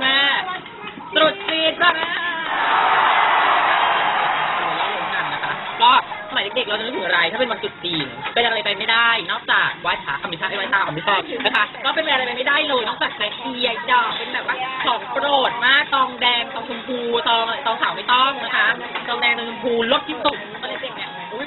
แม่ตรุษจีนจ้าแม่เราลงกันนะคะก็สมัยเด็กๆเราจะนึกถึงอะไร ถ้าเป็นวันตรุษจีนเป็นอะไรไปไม่ได้ นอกจากไหว้พระคำมิชาไอ้ไหว้ตาคำมิชอบนะคะก็เป็นอะไรไปไม่ได้เลยนอกจากแตงเอียดอกเป็นแบบว่าของโปรดมากตองแดงตองชมพูตองตองขาวไม่ต้องนะคะตองแดงตองชมพูรสที่สุด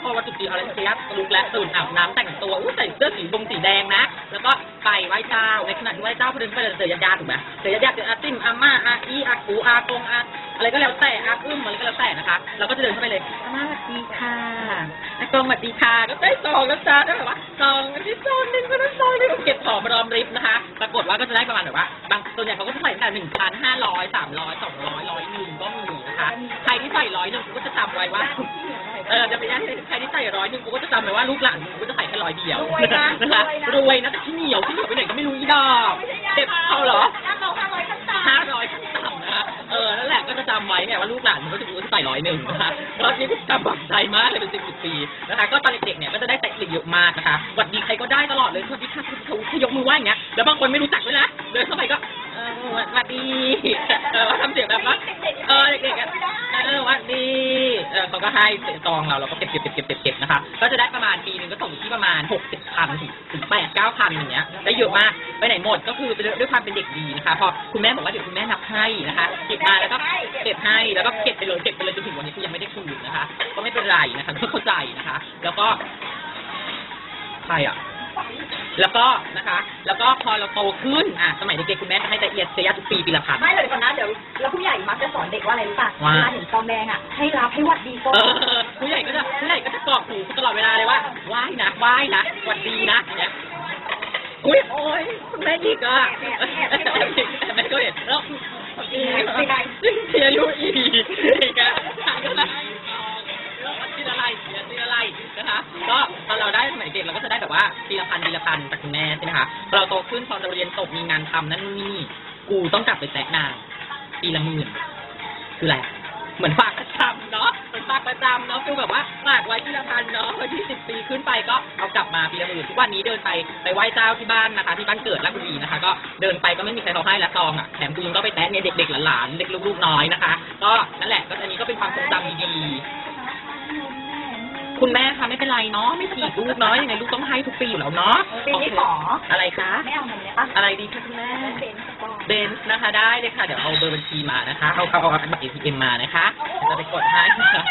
อนเด็กๆเนี่ยอุ้ยพอวันตรุษจีออะไรเสียลุกและตื่นอาบน้ำแต่งตัวอุ้ใส่เสื้อสีบงสีแดงนะ แล้วก็ไปไหว้เจ้าในขณะที่ไหว้เจ้าพอเดินไปเจอญาติๆถูกไหมเจอญาติๆเจออาติมอาม่าอาอีอากูอากงอาอะไรก็แล้วแต่อาอึ้มอะไรก็แล้วแต่นะคะเราก็จะเดินเข้าไปเลยอาม่าสวัสดีค่ะอากงสวัสดีค่ะก็ได้ซองแล้วจ้าได้แบบว่าซองอันที่ซองหนึ่งก็ได้ซองหนึ่งเก็บของมารอมริบนะคะ ปรากฏว่าก็จะได้ประมาณแบบว่าบางส่วนใหญ่เขาก็จะใส่ตั้งแต่หนึ่งพันห้าร้อยสามร้อยสองร้อยร้อยหนึ่งก็มีนะคะใครที่ใส่ร้อยหนึ่งก็จะจำไว้ว่า เออจะไปย่างใครที่ใส่ร้อยหนึงกูก็จะจำไว้ว่าลูกหลานกูก็จะใส่แค่ร้อยเดียวรวยนะนะคะรวยนะรวยนะแต่ที่เหนียวที่เหนียวไปไหนก็ไม่รู้อีดอกเก็บเอาเหรอห้าร้อยห้าร้อยขั้นต่ำห้าร้อยขั้นต่ำนะคะเออนั่นแหละก็จะจำไว้เนี่ยว่าลูกหลานมันก็จะรู้ว่าจะใส่ร้อยหนึ่งนะคะแล้วนี่จำฝังใจมากเลยเป็นสิบสิบปีนะคะ ก็ตอนเด็กๆเนี่ยก็จะได้แต่งเยอะมากนะคะหวัดดีใครก็ได้ตลอดเลยสวัสดีค่ะเขาเขายกมือไหว้อย่างเงี้ยแล้วบางคนไม่รู้จักด้วยนะเดินเข้าไปก็เออหวัดดีเออทำเสียง เขาก็ให้ซองเราเราก็เก็บเก็บเก็บเก็บเก็บเก็บนะคะ ก็จะได้ประมาณปีหนึ่งก็ตกอยู่ที่ประมาณหกสิบพันถึงแปดเก้าพันอย่างเงี้ยได้เยอะมากไปไหนหมดก็คือด้วยความเป็นเด็กดีนะคะพอคุณแม่บอกว่าเดี๋ยวคุณแม่นับให้นะคะเก็บมาแล้วก็เก็บให้แล้วก็เก็บไปเลยเก็บไปเลยจนถึงวันนี้คือยังไม่ได้คืนนะคะ ก็ไม่เป็นไรนะคะก็เข้าใจนะคะ แล้วก็ใครอะแล้วก็นะคะ แล้วก็พอเราโตขึ้นอะสมัยเด็กๆคุณแม่จะให้แต่เอียดเสียทุกปีปีละพันไม่เลยก่อนนะเดี๋ยว ใหญ่มักจะสอนเด็กว่าอะไรรู้ป่ะว่าเวลาเห็นซองแดงอะ ให้รับให้หวัดดีก่อนเออผู้ใหญ่ก็จะผู้ใหญ่ก็จะกรอกหูตลอดเวลาเลยว่าไหว้นะไหว้นะสวัสดีนะอย่างเงี้ยอุ้ยโอ้ยคุณแม่อีกอะแม่ก็เห็นแล้วอีกเสียอายุอีกอีกอะก็เลยแล้วกินอะไรเสียกินอะไรนะคะ ก็ตอนเราได้สมัยเด็กเราก็จะได้แบบว่าปีละพันปีละพันจากคุณแม่ใช่ไหมคะพอเราโตขึ้นพอเราเรียนจบมีงานทำนั่นนี่ กูต้องกลับไปแตะนาง ปีละหมื่นคืออะไรอะเหมือนฝากประจำเนาะเหมือนฝากประจำเนาะคือแบบว่าฝากไว้ที่ละพันเนาะพอยี่สิบปีขึ้นไปก็เอากลับมาปีละหมื่นทุกวันนี้เดินไปไปไหว้เจ้าที่บ้านนะคะ ที่บ้านเกิดราชบุรีนะคะ ก็เดินไปก็ไม่มีใครเขาให้ละซองอะแถมกูยังก็ไปแตะเนี่ยเด็กๆหลานๆเด็กลูกๆน้อยนะคะ ก็นั่นแหละก็อันนี้ก็เป็นความทรงจำดีๆคุณแม่คะไม่เป็นไรเนาะไม่ถีบลูกเนาะยังไงลูกต้องให้ทุกปีอยู่แล้วเนาะปีนี้ขออะไรคะไม่เอาเงินเลยป่ะอะไรดีคะคุณแม่ เบนซ์นะคะได้เลยค่ะ เดี๋ยวเอาเบอร์บัญชีมานะคะ เอาเอาเอาบัตร ATM มานะคะจะไปกดให้นะคะ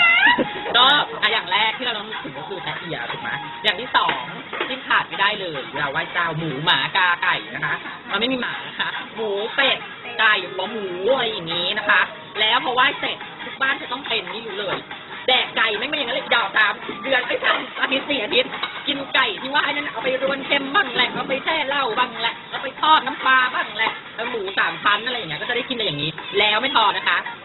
ก็อะอย่างแรกที่เราต้องนึกถึงก็คือแตะเอียถูกไหมอย่างที่สองที่ขาดไม่ได้เลยเวลาไหว้เจ้าหมูหมากาไก่นะคะมันไม่มีหมานะคะหมูเป็ดไก่หัวหมูอะไรอย่างนี้นะคะ แล้วพอไหว้เสร็จทุกบ้านจะต้องเป็นนี่รู้เลย แดกไก่ไม่ไม่อย่างนั้นเลยดาวตามเดือนไอ้สามอาทิตย์สี่อาทิตย์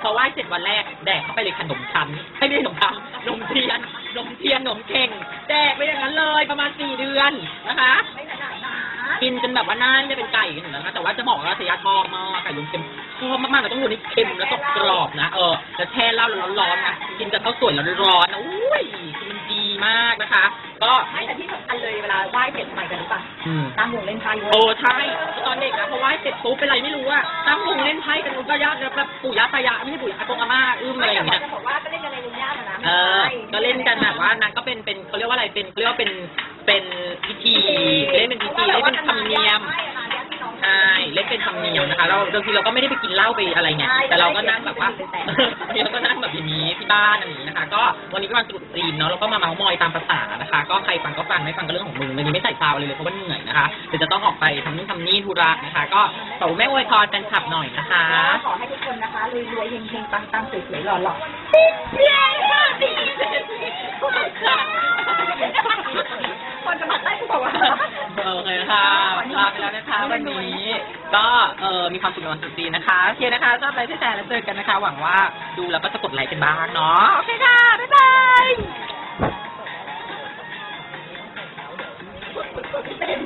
พอไหว้เสร็จวันแรก แดกเข้าไปเลยขนมชั้นไม่ใช่ขนมชั้นนมเทียนนมเทียนนมเข่ง แดกไปอย่างนั้นเลยประมาณสี่เดือนนะคะ ไม่ขนาดนั้นกินจนแบบว่าหน้านี่จะเป็นไก่กันอยู่แล้วนะคะแต่ว่าจะบอกว่าเสียชอบมากไก่ลุงเค็มชอบมากๆเราต้องดูนี่เค็มแล้วก็กรอบนะเออแล้วแช่เหล้าร้อนๆนะกินกับข้าวสวยร้อนๆนะอุ้ยคือมันดีมากนะคะ ก็ไม่แต่ที่สำคัญเลยเวลาไหว้เสร็จทำไมกันรู้ป่ะอืมตั้งวงเล่นไพ่เว้ยโอ้ใช่ตอนเด็กนะเพราะว่าเสร็จปุ๊บเป็นไรไม่รู้อะตั้งวงาแบบปู่ย่าตายายไม่ใช่ปู่ย่าอากงอาม่าอึ้มอะไรอย่างเงี้ย จะบอกว่าก็เล่นกันในวงย่านะเออ ก็เล่นกันแบบว่านางก็เป็นเป็นเขาเรียกว่าอะไรเป็นเขาเรียกว่าเป็นเป็นพิธีเล่นเป็นพิธีเล่นเป็นธรรมเนียมใช่เล่นเป็นธรรมเนียมนะคะ เราบางทีเราก็ไม่ได้ไปกินเหล้าไปอะไรเงี้ยแต่เราก็นั่งแบบว่าเราก็นั่งแบบอย่างนี้ที่บ้านอะไรอย่างนี้ย ก็วันนี้ก็วันตรุษจีนเนาะเราก็มาเมาส์มอยตามภาษานะคะ ก็ใครฟังก็ฟังไม่ฟังก็เรื่องของมึงวันนี้ไม่ใส่ซาวเลยเลยเพราะว่าเหนื่อยนะคะเดี๋ยวจะต้องออกไปทำนู่นทำนี่ธุระนะคะ ก็ขอแม่อวยพรแฟนคลับหน่อยนะคะขอให้ทุกคนนะคะรวยๆเฮงๆปังๆสวยๆหล่อๆเย้ค่ะดีค่ะคนจะมาได้ก็บอกว่าโอเคค่ะลาไปแล้วนะคะวันนี้ ก็เออมีความสุขในวันตรุษจีนนะคะโอเคนะคะ ชอบไลค์แชร์แล้วเจอกันนะคะ หวังว่าดูแล้วก็จะกดไลค์กันบ้างเนาะโอเคค่ะ บ๊ายบายเต้น